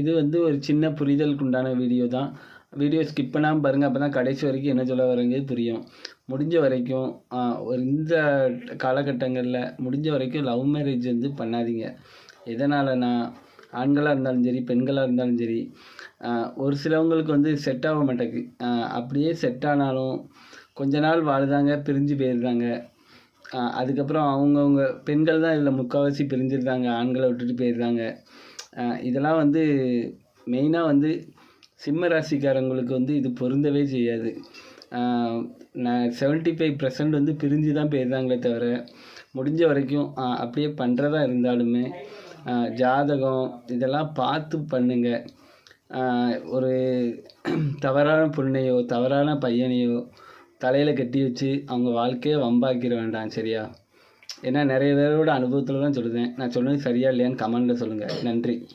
இது வந்து ஒரு சின்ன புரிதலுக்கு உண்டான வீடியோ தான். வீடியோ ஸ்கிப் பண்ணாமல் பாருங்கள் அப்போ தான் கடைசி வரைக்கும் என்ன சொல்ல வரங்கிறது புரியும். முடிஞ்ச வரைக்கும் ஒரு இந்த காலகட்டங்களில் முடிஞ்ச வரைக்கும் லவ் மேரேஜ் வந்து பண்ணாதீங்க. எதனாலனா ஆண்களாக இருந்தாலும் சரி பெண்களாக இருந்தாலும் சரி ஒரு சிலவங்களுக்கு வந்து செட் ஆக மாட்டேங்கு அப்படியே செட் ஆனாலும் கொஞ்ச நாள் வாழுதாங்க பிரிஞ்சு போயிடுறாங்க. அதுக்கப்புறம் அவங்கவுங்க பெண்கள் தான் இதில் முக்கால்வாசி பிரிஞ்சிருந்தாங்க ஆண்களை விட்டுட்டு போயிடுறாங்க. இதெல்லாம் வந்து மெயினாக வந்து சிம்ம ராசிக்காரங்களுக்கு வந்து இது பொருந்தவே செய்யாது. நான் செவன்ட்டி ஃபைவ் பர்சன்ட் வந்து பிரிஞ்சு தான் போயிடுறாங்களே தவிர முடிஞ்ச வரைக்கும் அப்படியே பண்ணுறதா இருந்தாலுமே ஜாதகம் இதெல்லாம் பார்த்து பண்ணுங்கள் ஒரு தவறான பொண்ணையோ தவறான பையனையோ தலையில் கட்டி வச்சு அவங்க வாழ்க்கையை வம்பாக்கிட வேண்டாம் சரியா? ஏன்னா நிறைய பேரோட அனுபவத்தில் தான் சொல்லுதேன். நான் சொன்னது சரியா இல்லையான்னு கமெண்டில் சொல்லுங்கள் நன்றி.